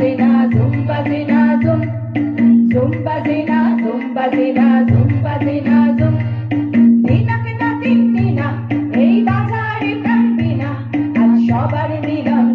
zina, zumba zina, zum. Zumba zina, zumba zina, zumba zina, zum. দিনাক না তিন দিনা, এই বাজারে প্রাণ বিনা, আজ সবার মিলন